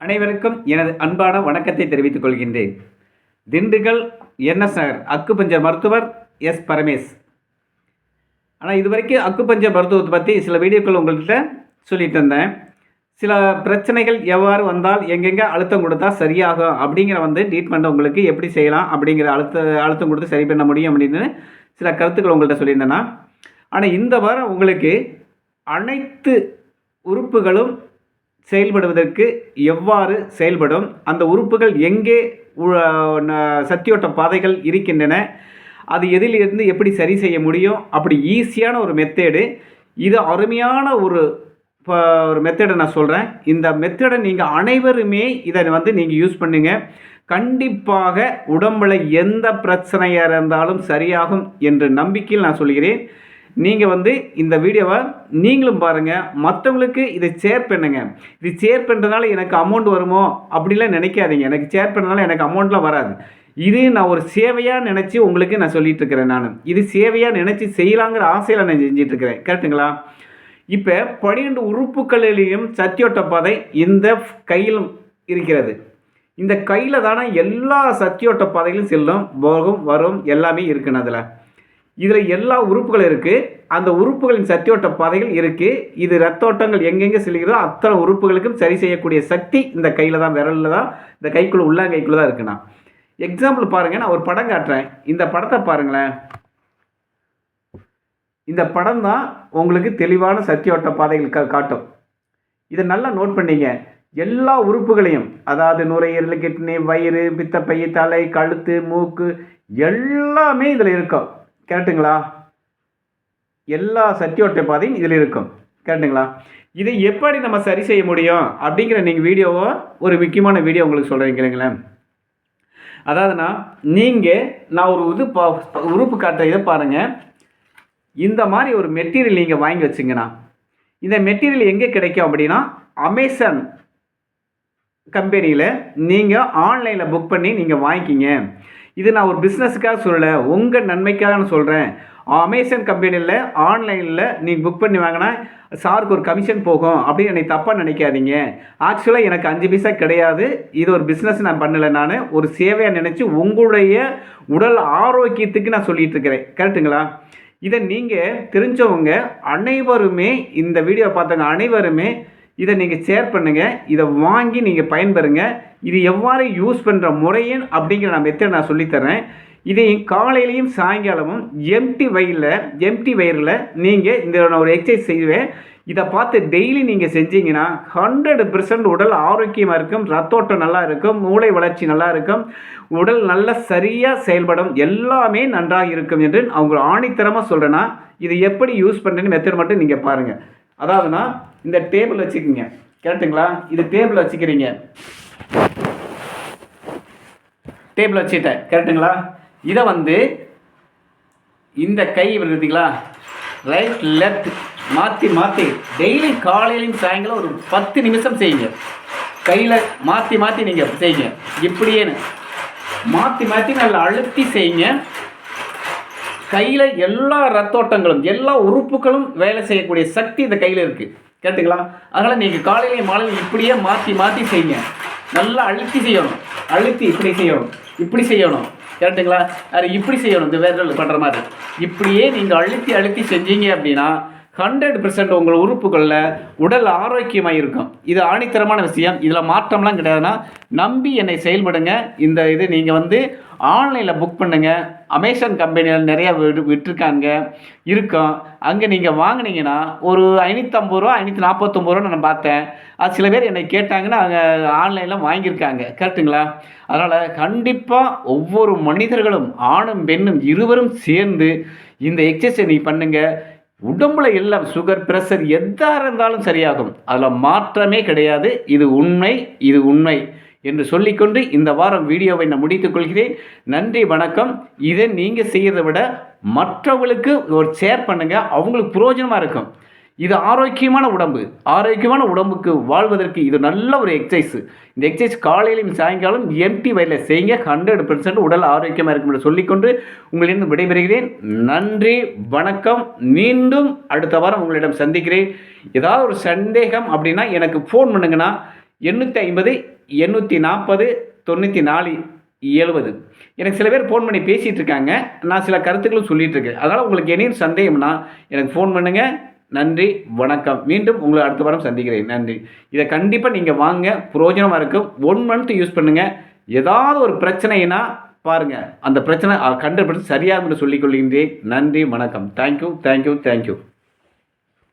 அனைவருக்கும் எனது அன்பான வணக்கத்தை தெரிவித்துக் கொள்கின்றேன். திண்டுக்கல் என்எஸ் நகர் அக்குபஞ்சர் மருத்துவர் எஸ் பரமேஷ் ஆனால் இது வரைக்கும் அக்குபஞ்சர் மருத்துவத்தை பற்றி சில வீடியோக்கள் உங்கள்கிட்ட சொல்லிட்டு இருந்தேன். சில பிரச்சனைகள் எவ்வாறு வந்தால் எங்கெங்கே அழுத்தம் கொடுத்தா சரியாகும் அப்படிங்கிற வந்து ட்ரீட்மெண்ட் உங்களுக்கு எப்படி செய்யலாம் அப்படிங்கிற அழுத்த அழுத்தம் கொடுத்து சரி பண்ண முடியும் அப்படின்னு சில கருத்துக்கள் உங்கள்கிட்ட சொல்லியிருந்தேன்னா ஆனால் இந்த வாரம் உங்களுக்கு அனைத்து உறுப்புகளும் செயல்படுவதற்கு எவ்வாறு செயல்படும் அந்த உறுப்புகள் எங்கே உ- ந- சக்தியோட்ட பாதைகள் இருக்கின்றன அது எதிலிருந்து எப்படி சரி செய்ய முடியும் அப்படி ஈஸியான ஒரு மெத்தேடு இது அருமையான ஒரு இப்போ ஒரு மெத்தடை நான் சொல்கிறேன் இந்த மெத்தடை நீங்கள் அனைவருமே இதை வந்து நீங்கள் யூஸ் பண்ணுங்கள் கண்டிப்பாக உடம்பில் எந்த பிரச்சனையாக இருந்தாலும் சரியாகும் என்ற நம்பிக்கையில் நான் சொல்கிறேன். நீங்கள் வந்து இந்த வீடியோவை நீங்களும் பாருங்கள் மற்றவங்களுக்கு இதை ஷேர் பண்ணுங்க. இது ஷேர் பண்ணுறதுனால எனக்கு அமௌண்ட் வருமோ அப்படிலாம் நினைக்காதீங்க. எனக்கு ஷேர் பண்ணுறதுனால எனக்கு அமௌண்ட்லாம் வராது. இது நான் ஒரு சேவையாக நினச்சி உங்களுக்கு நான் சொல்லிகிட்டு இருக்கிறேன் நான். இது சேவையாக நினச்சி செய்யலாங்கிற ஆசையில் நான் செஞ்சிட்ருக்கிறேன் கரெக்டுங்களா இப்போ பன்னிரெண்டு உறுப்புகளிலேயும் சத்தியோட்ட பாதை இந்த கையிலும் இருக்கிறது. இந்த கையில் தானே எல்லா சத்தியோட்ட பாதைகளும் செல்லும் போகும் வரும் எல்லாமே இருக்குன்னு அதில். இதில் எல்லா உறுப்புகளும் இருக்குது அந்த உறுப்புகளின் சத்தியோட்ட பாதைகள் இருக்குது இது ரத்தோட்டங்கள் எங்கெங்கே செல்கிறதோ அத்தனை உறுப்புகளுக்கும் சரி செய்யக்கூடிய சக்தி இந்த கையில் தான் விரலில் தான் இந்த கைக்குள்ளே உள்ளாங்கைக்குள்ளே தான் இருக்குண்ணா. எக்ஸாம்பிள் பாருங்கள் நான் ஒரு படம் காட்டுறேன். இந்த படத்தை பாருங்களேன். இந்த படம் தான் உங்களுக்கு தெளிவான சத்தியோட்ட பாதைகள் காட்டும். இதை நல்லா நோட் பண்ணிங்க. எல்லா உறுப்புகளையும் அதாவது நுரையீரல் கிட்னி வயிறு பித்தப்பை தலை கழுத்து மூக்கு எல்லாமே இதில் இருக்கும். கரெக்டுங்களா எல்லா சத்தியோட்ட பாதையும் இதில் இருக்கும். கரெக்டுங்களா இதை எப்படி நம்ம சரி செய்ய முடியும்? அப்படிங்கிற நீங்கள் வீடியோவை ஒரு முக்கியமான வீடியோ உங்களுக்கு சொல்கிறேன் கேளுங்களேன். அதாவதுண்ணா நீங்கள் நான் ஒரு இது பா உறுப்பு காட்டுற இதை பாருங்கள் இந்த மாதிரி ஒரு மெட்டீரியல் நீங்கள் வாங்கி வச்சுங்கண்ணா இந்த மெட்டீரியல் எங்கே கிடைக்கும் அப்படின்னா அமேசான் கம்பெனியில் நீங்கள் ஆன்லைனில் புக் பண்ணி நீங்கள் வாங்கிக்கிங்க. இது நான் ஒரு பிஸ்னஸுக்காக சொல்லலை உங்கள் நன்மைக்காக நான் சொல்கிறேன் அமேசான் கம்பெனியில் ஆன்லைனில் நீங்கள் புக் பண்ணி வாங்கினா சாருக்கு ஒரு கமிஷன் போகும். அப்படின்னு என்னை தப்பாக நினைக்காதீங்க. ஆக்சுவலாக எனக்கு அஞ்சு பைசா கிடையாது. இது ஒரு பிஸ்னஸ் நான் பண்ணலை நான். ஒரு சேவையாக நினச்சி உங்களுடைய உடல் ஆரோக்கியத்துக்கு நான் சொல்லிட்டு இருக்கிறேன் கரெக்டுங்களா இதை நீங்கள் தெரிஞ்சவங்க அனைவருமே இந்த வீடியோ பார்த்தவங்க அனைவருமே இதை நீங்கள் ஷேர் பண்ணுங்கள் இதை வாங்கி நீங்கள் பயன்பெறுங்க. இது எவ்வாறு யூஸ் பண்ணுற முறையின் அப்படிங்கிற நான் மெத்தட் நான் சொல்லித்தரேன் இதை காலையிலையும் சாயங்காலமும் எம்டி வயிறில் எம்டி வயிறில் நீங்கள் இந்த நான் ஒரு எக்ஸசைஸ் செய்வேன். இதை பார்த்து டெய்லி நீங்கள் செஞ்சீங்கன்னா ஹண்ட்ரட் பெர்சன்ட் உடல் ஆரோக்கியமாக இருக்கும். ரத்தோட்டம் நல்லா இருக்கும். மூளை வளர்ச்சி நல்லா இருக்கும். உடல் நல்ல சரியாக செயல்படும். எல்லாமே நன்றாக இருக்கும் என்று அவங்க ஆணித்தரமாக சொல்கிறேன்னா இதை எப்படி யூஸ் பண்ணுறேன்னு மெத்தட் மட்டும் நீங்கள் பாருங்கள் அதாவதுனா இந்த டேபிள் வச்சுக்கோங்க. கரெக்டுங்களா இது டேபிள் வச்சுக்கிறீங்க. டேபிள் வச்சுட்டேன் கரெக்டுங்களா இதை வந்து இந்த கை இருக்குதுங்களா? ரைட் லெஃப்ட் மாற்றி மாற்றி டெய்லி காலையிலையும் சாயங்காலம் ஒரு பத்து நிமிஷம் செய்யுங்க. கையில் மாற்றி மாற்றி நீங்கள் செய்யுங்க. இப்படியேன்னு மாற்றி மாற்றி நல்லா அழுத்தி செய்யுங்க. கையில் எல்லா ரத்தோட்டங்களும் எல்லா உறுப்புகளும் வேலை செய்யக்கூடிய சக்தி இந்த கையில் இருக்குது கேட்டுங்களா அதனால் நீங்கள் காலையிலையும் மாலையிலையும் இப்படியே மாற்றி மாற்றி செய்யுங்க. நல்லா அழுத்தி செய்யணும். அழுத்தி இப்படி செய்யணும். இப்படி செய்யணும். கேட்டுங்களா? அது இப்படி செய்யணும்? இந்த வேர்கள் பண்ணுற மாதிரி. இப்படியே நீங்கள் அழுத்தி அழுத்தி செஞ்சீங்க அப்படின்னா ஹண்ட்ரட் பெர்சன்ட் உங்கள் உறுப்புகளில் உடல் ஆரோக்கியமாக இருக்கும். இது ஆணித்தரமான விஷயம். இதில் மாற்றம்லாம் கிடையாதுன்னா நம்பி என்னை செயல்படுங்க. இந்த இது நீங்கள் வந்து ஆன்லைனில் புக் பண்ணுங்கள் அமேசான் கம்பெனியில் நிறையா விடு விட்டுருக்காங்க. இருக்கும். அங்கே நீங்கள் வாங்குனீங்கன்னா ஒரு ஐநூற்றம்பது ரூபா ஐநூற்றி நாற்பத்தொம்பது ரூபா நான் பார்த்தேன். அது சில பேர் என்னை கேட்டாங்கன்னா அவங்க ஆன்லைனில் வாங்கியிருக்காங்க. கரெக்டுங்களா அதனால் கண்டிப்பாக ஒவ்வொரு மனிதர்களும் ஆணும் பெண்ணும் இருவரும் சேர்ந்து இந்த எக்ஸசைஸ் நீ பண்ணுங்கள் உடம்புல எல்லாம் சுகர் பிரஷர் எதாக இருந்தாலும் சரியாகும். அதில் மாற்றமே கிடையாது. இது உண்மை இது உண்மை என்று சொல்லிக்கொண்டு இந்த வாரம் வீடியோவை நான் முடித்துக் கொள்கிறேன். நன்றி வணக்கம். இதை நீங்கள் செய்கிறத விட மற்றவங்களுக்கு ஒரு ஷேர் பண்ணுங்கள் அவங்களுக்கு புரோஜனமாக இருக்கும். இது ஆரோக்கியமான உடம்பு. ஆரோக்கியமான உடம்புக்கு வாழ்வதற்கு இது நல்ல ஒரு எக்ஸசைஸ் இந்த எக்ஸசைஸ் காலையிலும் சாயங்காலம் எம்டி வயலில் செய்யுங்க. ஹண்ட்ரட் பெர்சன்ட் உடல் ஆரோக்கியமாக இருக்கும் என்று சொல்லிக்கொண்டு உங்களிடம் விடைபெறுகிறேன். நன்றி வணக்கம். மீண்டும் அடுத்த வாரம் உங்களிடம் சந்திக்கிறேன். ஏதாவது ஒரு சந்தேகம் அப்படின்னா எனக்கு ஃபோன் பண்ணுங்கன்னா எண்ணூற்றி ஐம்பது எண்ணூற்றி நாற்பது தொண்ணூற்றி நாலு எழுபது எனக்கு சில பேர் ஃபோன் பண்ணி பேசிகிட்டு இருக்காங்க. நான் சில கருத்துக்களும் சொல்லிகிட்டு இருக்கேன். அதனால் உங்களுக்கு என்ன சந்தேகம்னா எனக்கு ஃபோன் பண்ணுங்கள் நன்றி வணக்கம். மீண்டும் உங்களை அடுத்த வாரம் சந்திக்கிறேன். நன்றி. இதை கண்டிப்பாக நீங்கள் வாங்க. புரோஜனமாக இருக்கும். ஒன் மந்த் யூஸ் பண்ணுங்கள் ஏதாவது ஒரு பிரச்சனைனா பாருங்கள் அந்த பிரச்சனை கண்டுபிடிச்சு சரியாக என்று சொல்லிக் நன்றி வணக்கம். Thank you thank you thank you